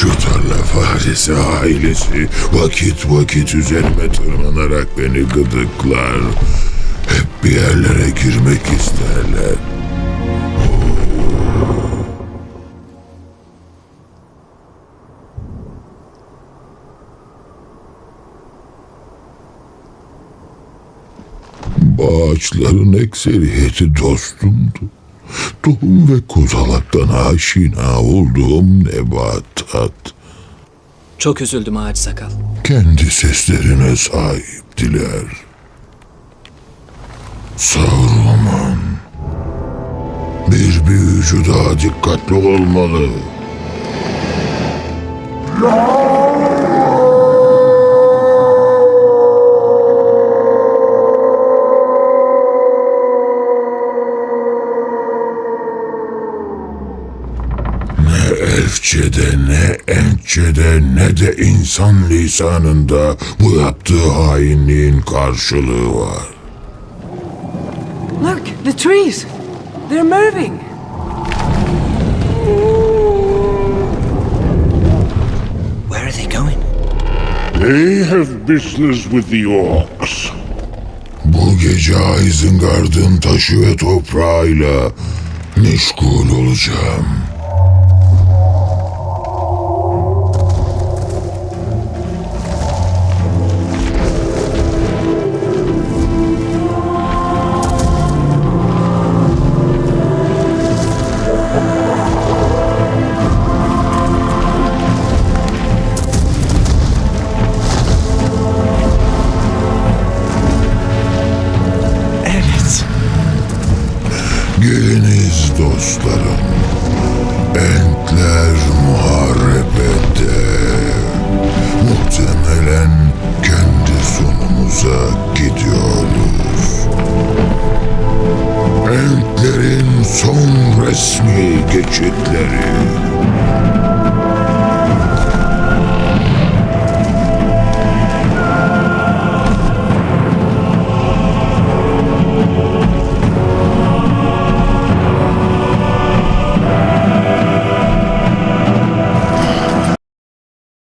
Şu tarla faresi ailesi vakit vakit üzerime tırmanarak beni gıdıklar. Hep bir yerlere girmek isterler. Bu ağaçların ekseriyeti dostumdu. Tohum ve kozalaktan aşina olduğum nebatat. Çok üzüldüm ağaç sakal. kendi seslerine sahiptiler. Saruman. Bir büyücü daha dikkatli olmalı. Ne elfçede ne entçede ne de insan lisanında bu yaptığı hainliğin karşılığı var. Look, the trees. They're moving. Where are they going? They have business with the orcs. Bu gece Isengard'ın taşı ve toprağıyla meşgul olacağım. Geliniz dostlarım. Entler muharebede. Muhtemelen kendi sonumuza gidiyoruz. Entlerin son resmi geçitleri.